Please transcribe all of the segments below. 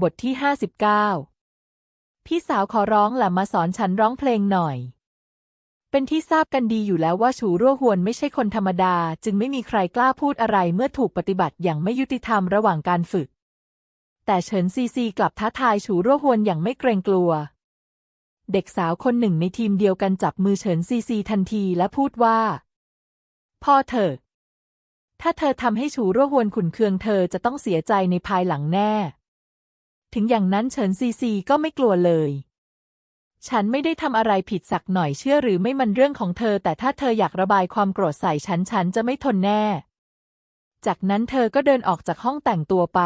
บทที่ 59 พี่สาวขอร้องแหละมาสอนฉันร้องเพลงหน่อย เป็นที่ทราบกันดีอยู่แล้วว่าฉูรั่วหวนไม่ใช่คนธรรมดา จึงไม่มีใครกล้าพูดอะไรเมื่อถูกปฏิบัติอย่างไม่ยุติธรรมระหว่างการฝึก แต่เฉินซีซีกลับท้าทายฉูรั่วหวนอย่างไม่เกรงกลัว เด็กสาวคนหนึ่งในทีมเดียวกันจับมือเฉินซีซีทันทีและพูดว่า พ่อเถอะ ถ้าเธอทำให้ฉูรั่วหวนขุนเคืองเธอจะต้องเสียใจในภายหลังแน่ ถึงอย่างนั้นเฉินซีซีก็ไม่กลัวเลย ฉันไม่ได้ทำอะไรผิดสักหน่อยเชื่อหรือไม่มันเรื่องของเธอ แต่ถ้าเธออยากระบายความโกรธใส่ฉันฉันจะไม่ทนแน่ จากนั้นเธอก็เดินออกจากห้องแต่งตัวไป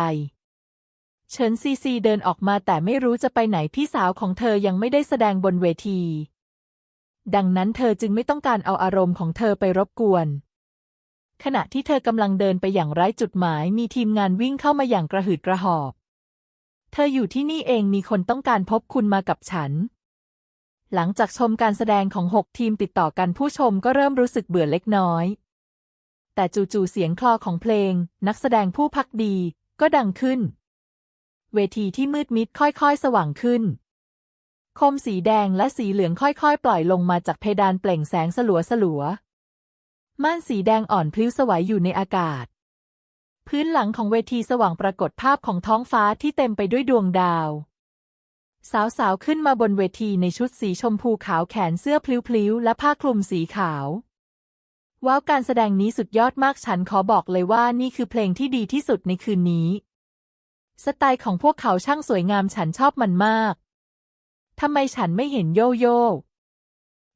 เฉินซีซีเดินออกมาแต่ไม่รู้จะไปไหนพี่สาวของเธอยังไม่ได้แสดงบนเวที ดังนั้นเธอจึงไม่ต้องการเอาอารมณ์ของเธอไปรบกวนขณะที่เธอกำลังเดินไปอย่างไร้จุดหมายมีทีมงานวิ่งเข้ามาอย่างกระหืดกระหอบ ธออยู่ที่นี่เองมีคนต้องการพบคุณมากับฉัน หลังจากชมการแสดงของหกทีมติดต่อกันผู้ชมก็เริ่มรู้สึกเบื่อเล็กน้อย แต่จู่ๆเสียงคลอของเพลง นักแสดงผู้พักดี ก็ดังขึ้น เวทีที่มืดมิดค่อยๆ สว่างขึ้น คมสีแดงและสีเหลืองค่อยๆ ปล่อยลงมาจากเพดานเปล่งแสงสลัวสลัวๆม่านสีแดงอ่อนพลิ้วสวัยอยู่ในอากาศ พื้นหลังของเวทีสว่างปรากฏภาพของท้องฟ้าที่เต็มไปด้วยดวงดาว สาวๆ ขึ้นมาบนเวทีในชุดสีชมพูขาวแขนเสื้อพลิ้วๆ และผ้าคลุมสีขาว ว้าวการแสดงนี้สุดยอดมากฉันขอบอกเลยว่านี่คือเพลงที่ดีที่สุดในคืนนี้ สไตล์ของพวกเขาช่างสวยงามฉันชอบมันมาก ทำไมฉันไม่เห็นโยโย่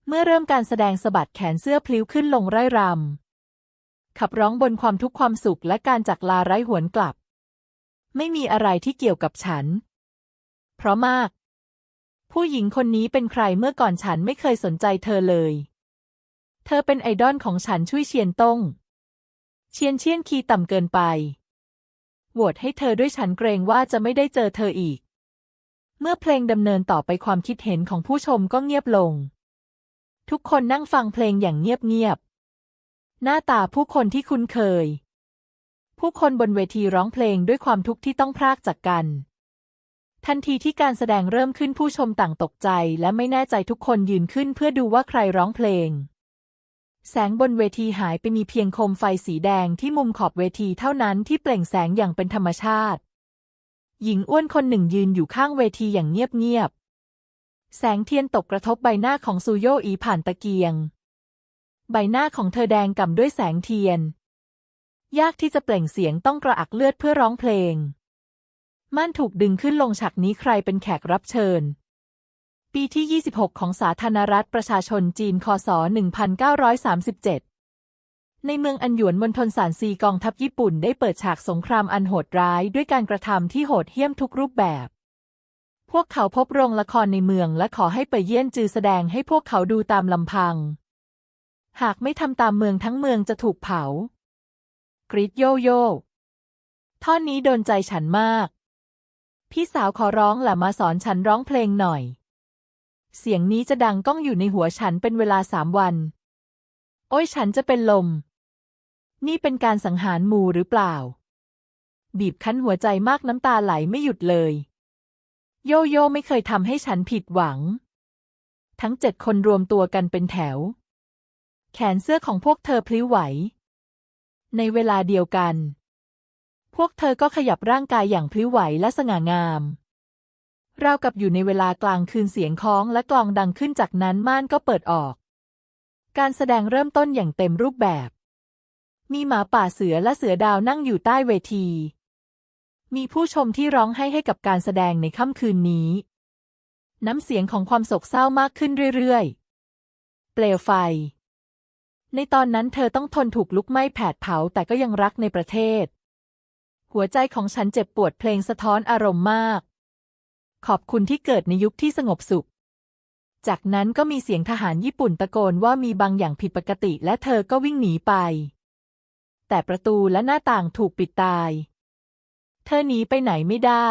เมื่อเริ่มการแสดงสะบัดแขนเสื้อพลิ้วขึ้นลงไร่รำ ขับร้องบนความทุกข์ความสุขและการจากลาไร้หวนกลับ ไม่มีอะไรที่เกี่ยวกับฉัน เพราะมาก ผู้หญิงคนนี้เป็นใครเมื่อก่อนฉันไม่เคยสนใจเธอเลย เธอเป็นไอดอลของฉันช่วยเชียนต้ง เชียนเชียนคีต่ำเกินไปโหวตให้เธอด้วยฉันเกรงว่าจะไม่ได้เจอเธออีก เมื่อเพลงดำเนินต่อไปความคิดเห็นของผู้ชมก็เงียบลง ทุกคนนั่งฟังเพลงอย่างเงียบๆ หน้าตาผู้คนที่คุ้นเคย ผู้คนบนเวทีร้องเพลงด้วยความทุกข์ที่ต้องพรากจากกัน ทันทีที่การแสดงเริ่มขึ้นผู้ชมต่างตกใจและไม่แน่ใจทุกคนยืนขึ้นเพื่อดูว่าใครร้องเพลง แสงบนเวทีหายไปมีเพียงโคมไฟสีแดงที่มุมขอบเวทีเท่านั้นที่เปล่งแสงอย่างเป็นธรรมชาติ หญิงอ้วนคนหนึ่งยืนอยู่ข้างเวทีอย่างเงียบๆแสงเทียนตกกระทบใบหน้าของซูโยอีผ่านตะเกียง ใบหน้าของเธอแดงก่ำด้วยแสงเทียน ยากที่จะเปล่งเสียงต้องกระอักเลือดเพื่อร้องเพลง ม่านถูกดึงขึ้นลงฉากนี้ใครเป็นแขกรับเชิญ ปีที่ 26 ของสาธารณรัฐประชาชนจีน คศ 1937 ในเมืองอันหยวนมณฑลสานซีกองทัพญี่ปุ่นได้เปิดฉากสงครามอันโหดร้ายด้วยการกระทำที่โหดเหี้ยมทุกรูปแบบพวกเขาพบโรงละครในเมืองและขอให้เปยเยี่ยนจือแสดงให้พวกเขาดูตามลำพัง หากไม่ทำตามเมืองทั้งเมืองจะถูกเผา กรีดโยโย่ท่อนนี้โดนใจฉันมาก พี่สาวขอร้องแหละมาสอนฉันร้องเพลงหน่อย เสียงนี้จะดังก้องอยู่ในหัวฉันเป็นเวลาสามวัน โอ้ยฉันจะเป็นลม นี่เป็นการสังหารหมูหรือเปล่า บีบคั้นหัวใจมากน้ำตาไหลไม่หยุดเลย โยโย่ไม่เคยทำให้ฉันผิดหวัง ทั้งเจ็ดคนรวมตัวกันเป็นแถว แขนเสื้อของพวกเธอพลิ้วไหว ในเวลาเดียวกัน พวกเธอก็ขยับร่างกายอย่างพลิ้วไหวและสง่างามราวกับอยู่ในเวลากลางคืนเสียงคล้องและกลองดังขึ้นจากนั้นม่านก็เปิดออก การแสดงเริ่มต้นอย่างเต็มรูปแบบ มีหมาป่าเสือและเสือดาวนั่งอยู่ใต้เวที มีผู้ชมที่ร้องไห้ให้กับการแสดงในค่ำคืนนี้ น้ำเสียงของความโศกเศร้ามากขึ้นเรื่อยๆ เปลวไฟ ในตอนนั้นเธอต้องทนถูกลุกไหม้แผดเผาแต่ก็ยังรักในประเทศ หัวใจของฉันเจ็บปวดเพลงสะท้อนอารมณ์มาก ขอบคุณที่เกิดในยุคที่สงบสุข จากนั้นก็มีเสียงทหารญี่ปุ่นตะโกนว่ามีบางอย่างผิดปกติและเธอก็วิ่งหนีไป แต่ประตูและหน้าต่างถูกปิดตาย เธอหนีไปไหนไม่ได้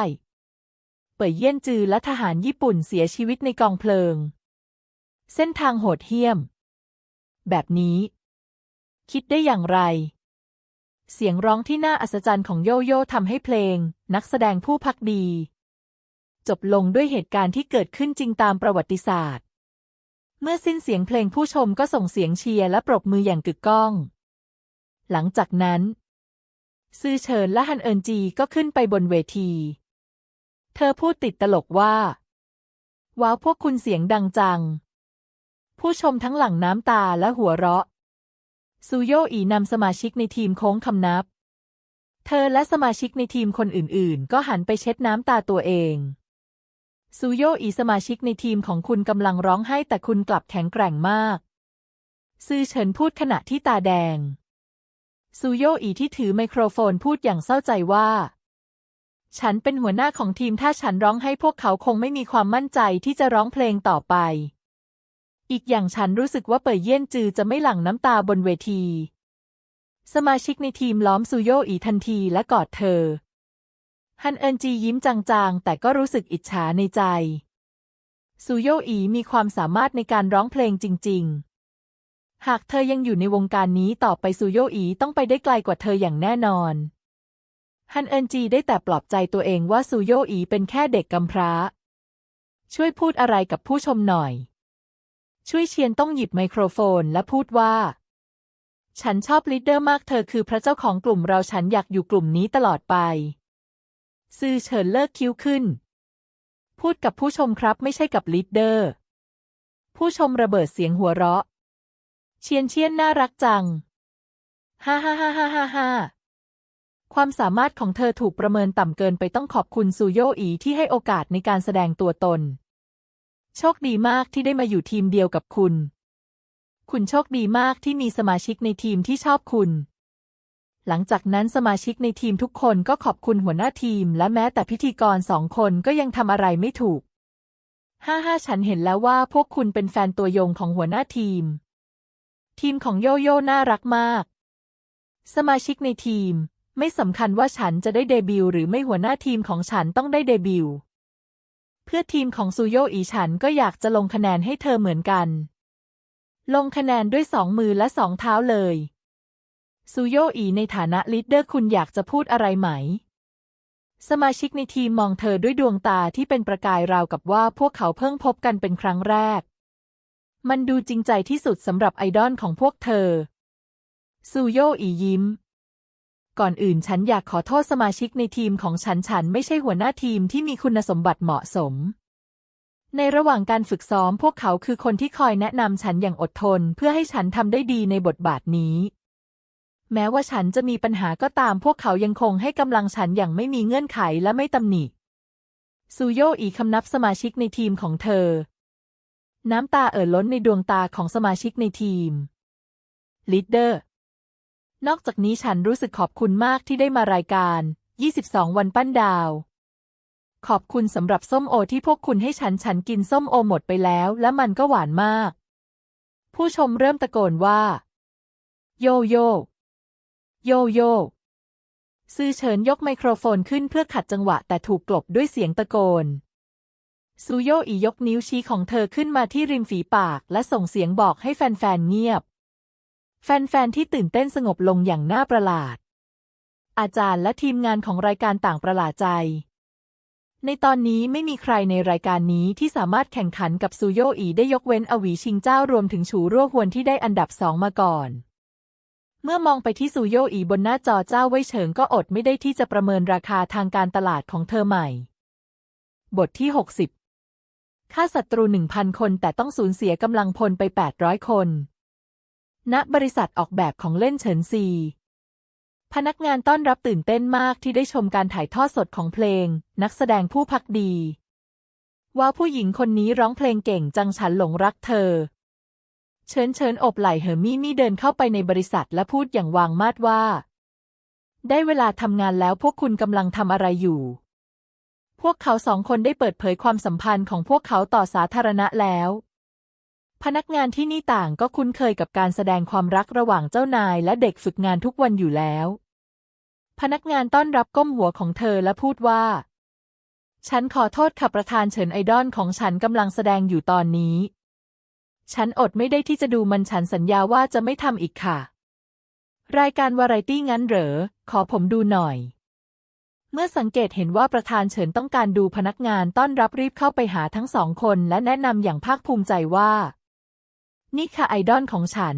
เป่ยเยี่ยนจือและทหารญี่ปุ่นเสียชีวิตในกองเพลิง เส้นทางโหดเหี้ยม แบบนี้ คิดได้อย่างไร เสียงร้องที่น่าอัศจรรย์ของโยโย่ทำให้เพลง นักแสดงผู้พักดี จบลงด้วยเหตุการณ์ที่เกิดขึ้นจริงตามประวัติศาสตร์ เมื่อสิ้นเสียงเพลงผู้ชมก็ส่งเสียงเชียร์และปรบมืออย่างกึกก้อง หลังจากนั้นซือเฉินและฮันเอินจีก็ขึ้นไปบนเวที เธอพูดติดตลกว่า ว้าวพวกคุณเสียงดังจัง ผู้ชมทั้งหลั่งน้ำตาและหัวเราะ ซูโยอีนำสมาชิกในทีมโค้งคำนับ เธอและสมาชิกในทีมคนอื่นๆ ก็หันไปเช็ดน้ำตาตัวเอง ซูโยอีสมาชิกในทีมของคุณกำลังร้องไห้แต่คุณกลับแข็งแกร่งมาก ซือเฉินพูดขณะที่ตาแดง ซูโยอีที่ถือไมโครโฟนพูดอย่างเศร้าใจว่าฉันเป็นหัวหน้าของทีมถ้าฉันร้องให้พวกเขาคงไม่มีความมั่นใจที่จะร้องเพลงต่อไป อีกอย่างฉันรู้สึกว่าเป่ยเยี่ยนจือจะไม่หลั่งน้ำตาบนเวที สมาชิกในทีมล้อมซูโยอีทันทีและกอดเธอ ฮันเอินจียิ้มจางๆ แต่ก็รู้สึกอิจฉาในใจซูโยอีมีความสามารถในการร้องเพลงจริง ๆ หากเธอยังอยู่ในวงการนี้ต่อไปซูโยอีต้องไปได้ไกลกว่าเธออย่างแน่นอน ฮันเอินจีได้แต่ปลอบใจตัวเองว่าซูโยอีเป็นแค่เด็กกำพร้า ช่วยพูดอะไรกับผู้ชมหน่อย ช่วยเชียนต้องหยิบไมโครโฟนและพูดว่า ฉันชอบลีดเดอร์มากเธอคือพระเจ้าของกลุ่มเราฉันอยากอยู่กลุ่มนี้ตลอดไป ซือเฉินเลิกคิ้วขึ้น พูดกับผู้ชมครับไม่ใช่กับลีดเดอร์ ผู้ชมระเบิดเสียงหัวเราะ เชียนเชียนน่ารักจัง ฮ่าฮ่าฮ่าฮ่าฮ่าฮ่าความสามารถของเธอถูกประเมินต่ำเกินไปต้องขอบคุณซูโยอีที่ให้โอกาสในการแสดงตัวตน โชคดีมากที่ได้มาอยู่ทีมเดียวกับคุณ คุณโชคดีมากที่มีสมาชิกในทีมที่ชอบคุณ หลังจากนั้นสมาชิกในทีมทุกคนก็ขอบคุณหัวหน้าทีม และแม้แต่พิธีกรสองคนก็ยังทำอะไรไม่ถูกฮ่าฮ่าฉันเห็นแล้วว่าพวกคุณเป็นแฟนตัวยงของหัวหน้าทีม ทีมของโยโย่น่ารักมาก สมาชิกในทีม ไม่สำคัญว่าฉันจะได้เดบิวต์หรือไม่หัวหน้าทีมของฉันต้องได้เดบิวต์ เพื่อทีมของซูโยอีฉันก็อยากจะลงคะแนนให้เธอเหมือนกัน ลงคะแนนด้วยสองมือและสองเท้าเลยซูโยอีในฐานะลีดเดอร์คุณอยากจะพูดอะไรไหม สมาชิกในทีมมองเธอด้วยดวงตาที่เป็นประกายราวกับว่าพวกเขาเพิ่งพบกันเป็นครั้งแรก มันดูจริงใจที่สุดสำหรับไอดอลของพวกเธอซูโยอียิ้ม ก่อนอื่นฉันอยากขอโทษสมาชิกในทีมของฉันฉันไม่ใช่หัวหน้าทีมที่มีคุณสมบัติเหมาะสม ในระหว่างการฝึกซ้อมพวกเขาคือคนที่คอยแนะนำฉันอย่างอดทน เพื่อให้ฉันทำได้ดีในบทบาทนี้ แม้ว่าฉันจะมีปัญหาก็ตามพวกเขายังคงให้กำลังฉันอย่างไม่มีเงื่อนไขและไม่ตำหนิซูโยอีคำนับสมาชิกในทีมของเธอ น้ำตาเอ่อล้นในดวงตาของสมาชิกในทีมลีดเดอร์ นอกจากนี้ฉันรู้สึกขอบคุณมากที่ได้มารายการ 22 วันปั้นดาว ขอบคุณสำหรับส้มโอที่พวกคุณให้ฉัน ฉันกินส้มโอหมดไปแล้ว และมันก็หวานมาก ผู้ชมเริ่มตะโกนว่า โยโย โยโย ซือเฉินยกไมโครโฟนขึ้นเพื่อขัดจังหวะแต่ถูกกลบด้วยเสียงตะโกน ซูโยอียกนิ้วชี้ของเธอขึ้นมาที่ริมฝีปาก และส่งเสียงบอกให้แฟนๆเงียบ แฟน ๆ ที่ตื่นเต้นสงบลงอย่างน่าประหลาด อาจารย์และทีมงานของรายการต่างประหลาดใจ ในตอนนี้ไม่มีใครในรายการนี้ที่สามารถแข่งขันกับซูโยอีได้ยกเว้นอวีชิงเจ้ารวมถึงฉูรั่วหวนที่ได้อันดับสองมาก่อน เมื่อมองไปที่ซูโยอีบนหน้าจอเจ้าเว่ยเฉิงก็อดไม่ได้ที่จะประเมินราคาทางการตลาดของเธอใหม่ บทที่ 60ฆ่าศัตรูหนึ่งพันคนแต่ต้องสูญเสียกำลังพลไป 800 คน ณบริษัทออกแบบของเล่นเฉินซี พนักงานต้อนรับตื่นเต้นมากที่ได้ชมการถ่ายทอดสดของเพลง นักแสดงผู้พักดี ว่าผู้หญิงคนนี้ร้องเพลงเก่งจังฉันหลงรักเธอ เชิญเชิญอบไหลเฮอร์มี่มี่เดินเข้าไปในบริษัทและพูดอย่างวางมาดว่า ได้เวลาทำงานแล้วพวกคุณกำลังทำอะไรอยู่ พวกเขาสองคนได้เปิดเผยความสัมพันธ์ของพวกเขาต่อสาธารณะแล้ว พนักงานที่นี่ต่างก็คุ้นเคยกับการแสดงความรักระหว่างเจ้านายและเด็กฝึกงานทุกวันอยู่แล้ว พนักงานต้อนรับก้มหัวของเธอและพูดว่า ฉันขอโทษค่ะประธานเฉินไอดอลของฉันกำลังแสดงอยู่ตอนนี้ ฉันอดไม่ได้ที่จะดูมันฉันสัญญาว่าจะไม่ทำอีกค่ะ รายการวาไรตี้งั้นเหรอ ขอผมดูหน่อย เมื่อสังเกตเห็นว่าประธานเฉินต้องการดูพนักงานต้อนรับรีบเข้าไปหาทั้งสองคนและแนะนำอย่างภาคภูมิใจว่า นี่ค่ะไอดอลของฉัน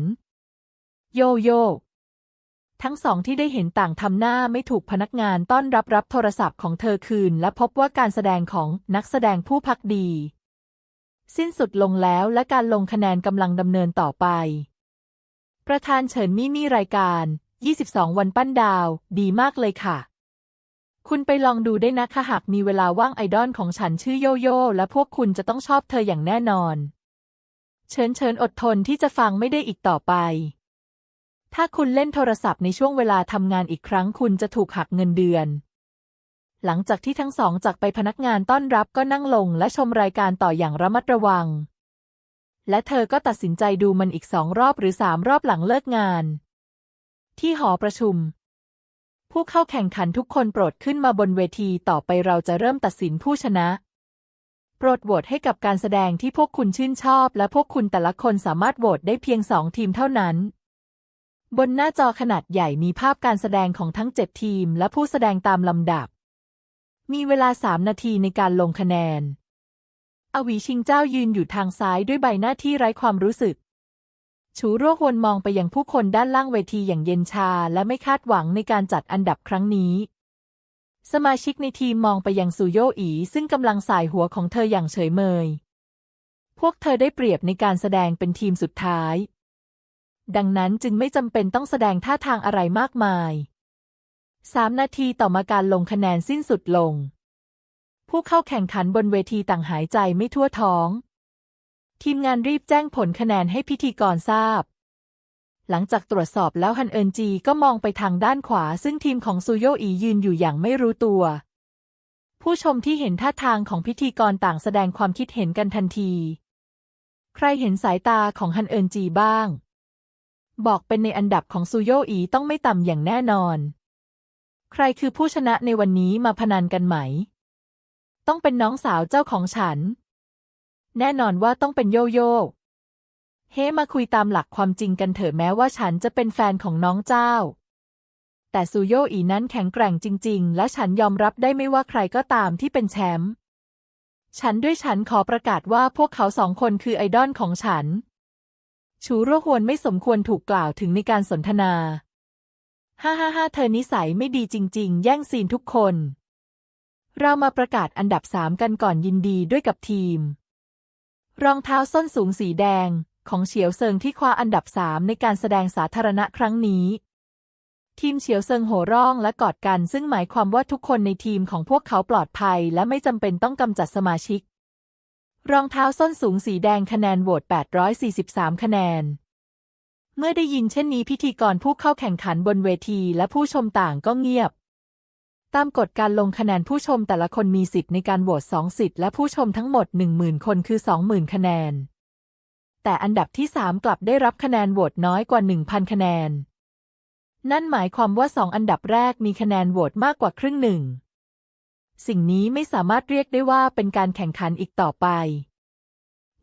โยโย่ทั้งสองที่ได้เห็นต่างทำหน้าไม่ถูกพนักงานต้อนรับรับโทรศัพท์ของเธอคืน และพบว่าการแสดงของนักแสดงผู้พักดี สิ้นสุดลงแล้วและการลงคะแนนกำลังดำเนินต่อไป ประธานเฉินมี่มี่รายการ 22 วันปั้นดาว ดีมากเลยค่ะ คุณไปลองดูได้นะคะหากมีเวลาว่างไอดอลของฉันชื่อโยโย่และพวกคุณจะต้องชอบเธออย่างแน่นอน เชิญเชิญอดทนที่จะฟังไม่ได้อีกต่อไป ถ้าคุณเล่นโทรศัพท์ในช่วงเวลาทำงานอีกครั้งคุณจะถูกหักเงินเดือน หลังจากที่ทั้งสองจากไปพนักงานต้อนรับก็นั่งลงและชมรายการต่ออย่างระมัดระวัง และเธอก็ตัดสินใจดูมันอีกสองรอบหรือสามรอบหลังเลิกงาน ที่หอประชุม ผู้เข้าแข่งขันทุกคนโปรดขึ้นมาบนเวทีต่อไปเราจะเริ่มตัดสินผู้ชนะ ปรดโหวตให้กับการแสดงที่พวกคุณชื่นชอบ และพวกคุณแต่ละคนสามารถโหวตได้เพียงสองทีมเท่านั้น บนหน้าจอขนาดใหญ่มีภาพการแสดงของทั้งเจ็ดทีม และผู้แสดงตามลำดับ มีเวลาสามนาทีในการลงคะแนน อวีชิงเจ้ายืนอยู่ทางซ้ายด้วยใบหน้าที่ไร้ความรู้สึก ชูร่ววนมองไปยังผู้คนด้านล่างเวทีอย่างเย็นชา และไม่คาดหวังในการจัดอันดับครั้งนี้ สมาชิกในทีมมองไปยังซูโยอีซึ่งกำลังสายหัวของเธออย่างเฉยเมย พวกเธอได้เปรียบในการแสดงเป็นทีมสุดท้าย ดังนั้นจึงไม่จำเป็นต้องแสดงท่าทางอะไรมากมายสามนาทีต่อมาการลงคะแนนสิ้นสุดลง ผู้เข้าแข่งขันบนเวทีต่างหายใจไม่ทั่วท้อง ทีมงานรีบแจ้งผลคะแนนให้พิธีกรทราบ หลังจากตรวจสอบแล้วฮันเอินจีก็มองไปทางด้านขวา ซึ่งทีมของซูโยอียืนอยู่อย่างไม่รู้ตัว ผู้ชมที่เห็นท่าทางของพิธีกรต่างแสดงความคิดเห็นกันทันที ใครเห็นสายตาของฮันเอินจีบ้าง บอกเป็นในอันดับของซูโยอีต้องไม่ต่ำอย่างแน่นอน ใครคือผู้ชนะในวันนี้มาพนันกันไหม ต้องเป็นน้องสาวเจ้าของฉัน แน่นอนว่าต้องเป็นโยโย่ เฮ้ มาคุยตามหลักความจริงกันเถอะแม้ว่าฉันจะเป็นแฟนของน้องเจ้า แต่ซูโยอีนั้นแข็งแกร่งจริง ๆ และฉันยอมรับได้ไม่ว่าใครก็ตามที่เป็นแชมป์ฉันด้วยฉันขอประกาศว่าพวกเขาสองคนคือไอดอลของฉัน ชูโรั่วหวนไม่สมควรถูกกล่าวถึงในการสนทนา ฮ่าฮ่าฮ่าเธอนิสัยไม่ดีจริง ๆ แย่งซีนทุกคน เรามาประกาศอันดับสามกันก่อนยินดีด้วยกับทีม รองเท้าส้นสูงสีแดง ของเฉียวเซิงที่คว้าอันดับสามในการแสดงสาธารณะครั้งนี้ ทีมเฉียวเซิงโห่ร้องและกอดกัน ซึ่งหมายความว่าทุกคนในทีมของพวกเขาปลอดภัย และไม่จำเป็นต้องกำจัดสมาชิก รองเท้าส้นสูงสีแดงคะแนนโหวต 843 คะแนนเมื่อได้ยินเช่นนี้พิธีกรผู้เข้าแข่งขันบนเวทีและผู้ชมต่างก็เงียบ ตามกฎการลงคะแนนผู้ชมแต่ละคนมีสิทธิ์ในการโหวตสองสิทธิ์และผู้ชมทั้งหมด 10,000 คนคือ 20,000 คะแนน แต่อันดับที่ 3 กลับได้รับคะแนนโหวตน้อยกว่า 1,000 คะแนน นั่นหมายความว่าสองอันดับแรกมีคะแนนโหวตมากกว่าครึ่งหนึ่ง สิ่งนี้ไม่สามารถเรียกได้ว่าเป็นการแข่งขันอีกต่อไป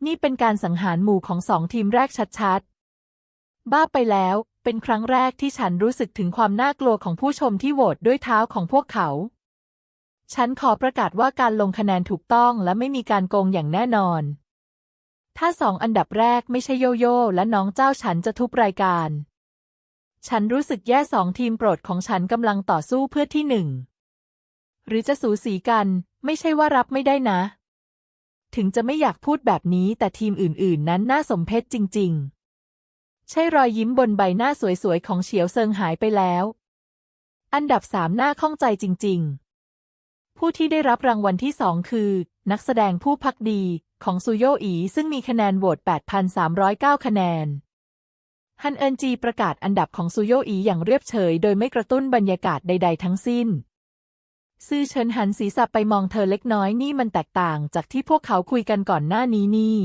นี่เป็นการสังหารหมู่ของสองทีมแรกชัดๆ บ้าไปแล้ว เป็นครั้งแรกที่ฉันรู้สึกถึงความน่ากลัวของผู้ชมที่โหวตด้วยเท้าของพวกเขา ฉันขอประกาศว่าการลงคะแนนถูกต้องและไม่มีการโกงอย่างแน่นอน ถ้าสองอันดับแรกไม่ใช่โยโย่และน้องเจ้าฉันจะทุบรายการ ฉันรู้สึกแย่สองทีมโปรดของฉันกำลังต่อสู้เพื่อที่หนึ่ง หรือจะสูสีกัน ไม่ใช่ว่ารับไม่ได้นะ ถึงจะไม่อยากพูดแบบนี้แต่ทีมอื่น ๆ นั้นน่าสมเพชจริง ๆ ใช่รอยยิ้มบนใบหน้าสวย ๆ ของเฉียวเซิงหายไปแล้ว อันดับสามหน้าข้องใจจริง ๆ ผู้ที่ได้รับรางวัลที่สองคือ นักแสดงผู้พักดี ของซูโยอีซึ่งมีคะแนนโหวต 8,309 คะแนน ฮันเอินจีประกาศอันดับของซูโยอีอย่างเรียบเฉย โดยไม่กระตุ้นบรรยากาศใด ๆ ทั้งสิ้น ซื่อเฉินหันศีรษะไปมองเธอเล็กน้อยนี่มันแตกต่างจากที่พวกเขาคุยกันก่อนหน้านี้นี่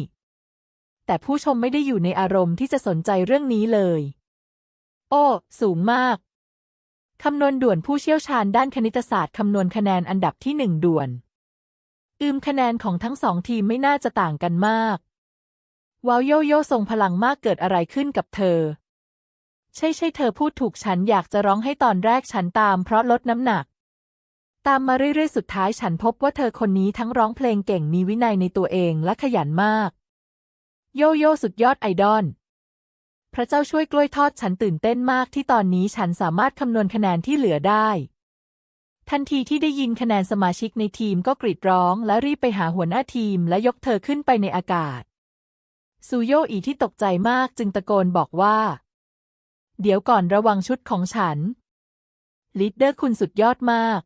แต่ผู้ชมไม่ได้อยู่ในอารมณ์ที่จะสนใจเรื่องนี้เลย โอ้ สูงมากคำนวณด่วนผู้เชี่ยวชาญด้านคณิตศาสตร์คำนวณคะแนนอันดับที่หนึ่งด่วน อืมคะแนนของทั้งสองทีมไม่น่าจะต่างกันมาก ว้าวโยโย่ทรงพลังมากเกิดอะไรขึ้นกับเธอ ใช่ใช่เธอพูดถูกฉันอยากจะร้องให้ตอนแรกฉันตามเพราะลดน้ำหนัก ตามมาเรื่อยๆสุดท้ายฉันพบว่าเธอคนนี้ทั้งร้องเพลงเก่งมีวินัยในตัวเองและขยันมาก โยโย่สุดยอดไอดอลพระเจ้าช่วยกล้วยทอดฉันตื่นเต้นมากที่ตอนนี้ฉันสามารถคำนวณคะแนนที่เหลือได้ ทันทีที่ได้ยินคะแนนสมาชิกในทีมก็กรีดร้อง และรีบไปหาหัวหน้าทีมและยกเธอขึ้นไปในอากาศซูโยอีที่ตกใจมากจึงตะโกนบอกว่า เดี๋ยวก่อนระวังชุดของฉันลีดเดอร์คุณสุดยอดมาก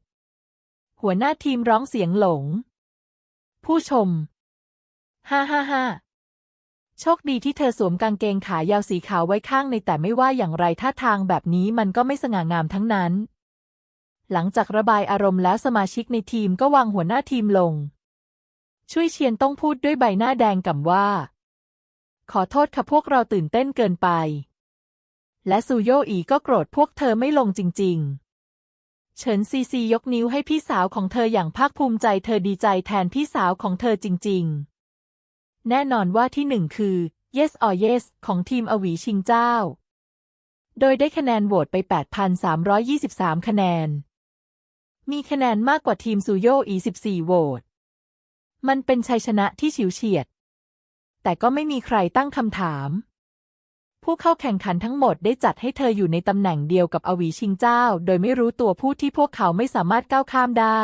หัวหน้าทีมร้องเสียงหลง ผู้ชม ฮ่าฮ่าฮ่าโชคดีที่เธอสวมกางเกงขายาวสีขาวไว้ข้างในแต่ไม่ว่าอย่างไรท่าทางแบบนี้มันก็ไม่สง่างามทั้งนั้น หลังจากระบายอารมณ์แล้วสมาชิกในทีมก็วางหัวหน้าทีมลง ช่วยเชียนต้องพูดด้วยใบหน้าแดงก่ำว่า ขอโทษค่ะพวกเราตื่นเต้นเกินไป และซูโยอีก็โกรธพวกเธอไม่ลงจริง ๆ เฉินซีซียกนิ้วให้พี่สาวของเธออย่างภาคภูมิใจเธอดีใจแทนพี่สาวของเธอจริง ๆ แน่นอนว่าที่หนึ่งคือ Yes or Yes ของทีมอวีชิงเจ้า โดยได้คะแนนโหวตไป 8,323 คะแนน มีคะแนนมากกว่าทีมซูโยอี 14 โหวต มันเป็นชัยชนะที่ฉิวเฉียด แต่ก็ไม่มีใครตั้งคำถาม ผู้เข้าแข่งขันทั้งหมดได้จัดให้เธออยู่ในตำแหน่งเดียวกับอวีชิงเจ้า โดยไม่รู้ตัวผู้ที่พวกเขาไม่สามารถก้าวข้ามได้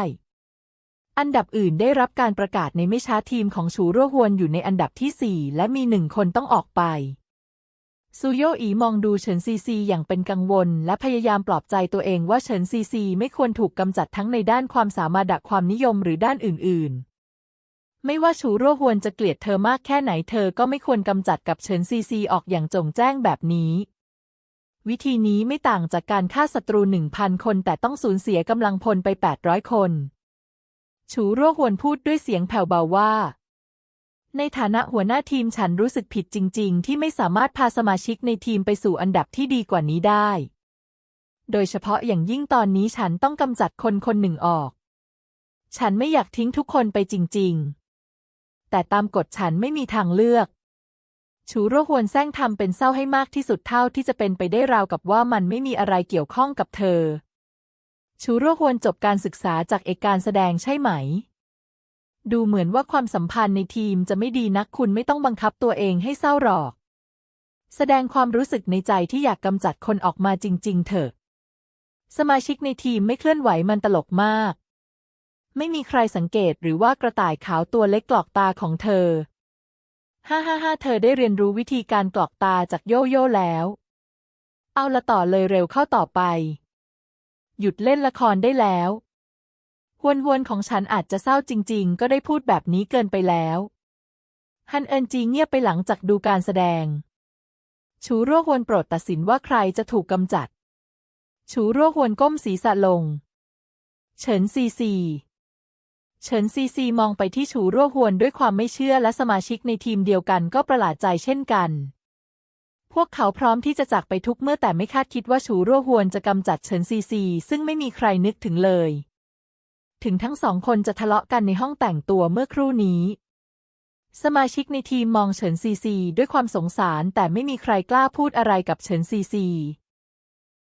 อันดับอื่นได้รับการประกาศในไม่ช้าทีมของชูรั่วฮวนอยู่ในอันดับที่ 4 และมีหนึ่งคนต้องออกไป ซูโยอีมองดูเฉินซีซีอย่างเป็นกังวล และพยายามปลอบใจตัวเองว่าเฉินซีซีไม่ควรถูกกำจัดทั้งในด้านความสามารถดักความนิยมหรือด้านอื่น ๆ ไม่ว่าชูรั่วฮวนจะเกลียดเธอมากแค่ไหนเธอก็ไม่ควรกำจัดกับเฉินซีซีออกอย่างจงแจ้งแบบนี้ วิธีนี้ไม่ต่างจากการฆ่าศัตรูหนึ่งพันคนแต่ต้องสูญเสียกำลังพลไป800คน ชูรั่วฮวนพูดด้วยเสียงแผ่วเบาว่า ในฐานะหัวหน้าทีมฉันรู้สึกผิดจริง ๆ ที่ไม่สามารถพาสมาชิกในทีมไปสู่อันดับที่ดีกว่านี้ได้ โดยเฉพาะอย่างยิ่งตอนนี้ฉันต้องกำจัดคนคนหนึ่งออก ฉันไม่อยากทิ้งทุกคนไปจริง ๆ แต่ตามกฎฉันไม่มีทางเลือก ชูรั่วฮวนแซงทำเป็นเศร้าให้มากที่สุดเท่าที่จะเป็นไปได้ราวกับว่ามันไม่มีอะไรเกี่ยวข้องกับเธอ ชูรั่วฮวนจบการศึกษาจากเอกการแสดงใช่ไหม ดูเหมือนว่าความสัมพันธ์ในทีมจะไม่ดีนักคุณไม่ต้องบังคับตัวเองให้เศร้าหรอก แสดงความรู้สึกในใจที่อยากกำจัดคนออกมาจริง ๆ เถอะ สมาชิกในทีมไม่เคลื่อนไหวมันตลกมาก ไม่มีใครสังเกตหรือว่ากระต่ายขาวตัวเล็กกรอกตาของเธอ ฮ่าฮ่าฮ่าเธอได้เรียนรู้วิธีการกรอกตาจากโยโย่แล้ว เอาละต่อเลยเร็วเข้าต่อไป หยุดเล่นละครได้แล้ว วนวนของฉันอาจจะเศร้าจริง ๆ ก็ได้พูดแบบนี้เกินไปแล้วฮันเอินจีเงียบไปหลังจากดูการแสดง ชูรั่วฮวนโปรดตัดสินว่าใครจะถูกกำจัด ชูรั่วฮวนก้มศีรษะลง เฉินซีซี เฉินซีซีมองไปที่ชูรั่วฮวนด้วยความไม่เชื่อและสมาชิกในทีมเดียวกันก็ประหลาดใจเช่นกัน พวกเขาพร้อมที่จะจากไปทุกเมื่อแต่ไม่คาดคิดว่าชูรั่วฮวนจะกำจัดเฉินซีซี ซึ่งไม่มีใครนึกถึงเลย ถึงทั้งสองคนจะทะเลาะกันในห้องแต่งตัวเมื่อครู่นี้ สมาชิกในทีมมองเฉินซีซีด้วยความสงสารแต่ไม่มีใครกล้าพูดอะไรกับเฉินซีซี